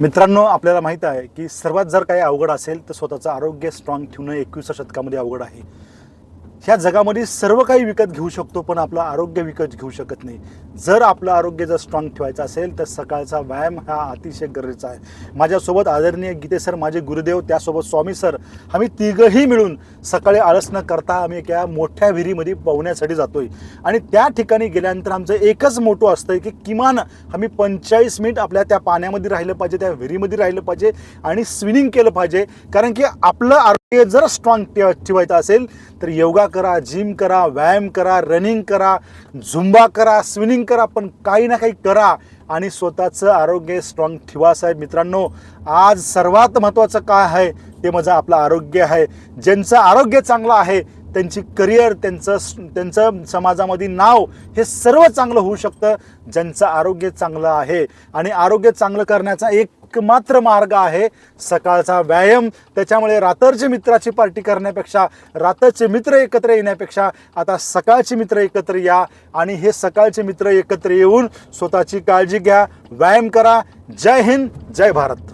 मित्रांनो आपल्याला माहीत आहे की सर्वात जर काही अवघड असेल तर स्वतःचं आरोग्य स्ट्रॉंग ठेवणं एकवीसच्या शतकामध्ये अवघड आहे. ह्या जगामध्ये सर्व काही विकत घेऊ शकतो पण आपलं आरोग्य विकत घेऊ शकत नाही. जर आपलं आरोग्य जर स्ट्रॉंग ठेवायचं असेल तर सकाळचा व्यायाम हा अतिशय गरजेचा आहे. माझ्यासोबत आदरणीय गीते सर माझे गुरुदेव त्यासोबत स्वामी सर आम्ही तिघंही मिळून सकाळी आळस न करता आम्ही एका मोठ्या विहिरीमध्ये पोहण्यासाठी जातोय. आणि त्या ठिकाणी गेल्यानंतर आमचं एकच मोठं असतं की किमान आम्ही पंचेचाळीस मिनिट आपल्या त्या पाण्यामध्ये राहिलं पाहिजे त्या विहिरीमध्ये राहिलं पाहिजे आणि स्विमिंग केलं पाहिजे. कारण की आपलं आरोग्य ते जर स्ट्रॉंग ठेवायचं असेल तर योगा करा जिम करा व्यायाम करा रनिंग करा झुंबा करा स्विमिंग करा पण काही ना काही करा आणि स्वतःचं आरोग्य स्ट्रॉंग ठेवा साहेब. मित्रांनो आज सर्वात महत्त्वाचं काय आहे ते माझं आपलं आरोग्य आहे. ज्यांचं आरोग्य चांगलं आहे त्यांची करिअर त्यांचं त्यांचं समाजामध्ये नाव हे सर्व चांगलं होऊ शकतं. ज्यांचं आरोग्य चांगलं आहे आणि आरोग्य चांगलं करण्याचा एक मात्र मार्ग आहे सकाळचा व्यायाम. त्याच्यामुळे रात्रचे मित्राची पार्टी करण्यापेक्षा रात्रचे मित्र एकत्र येण्यापेक्षा आता सकाळचे मित्र एकत्र या आणि हे सकाळचे मित्र एकत्र येऊन स्वतःची काळजी घ्या व्यायाम करा. जय हिंद जय भारत.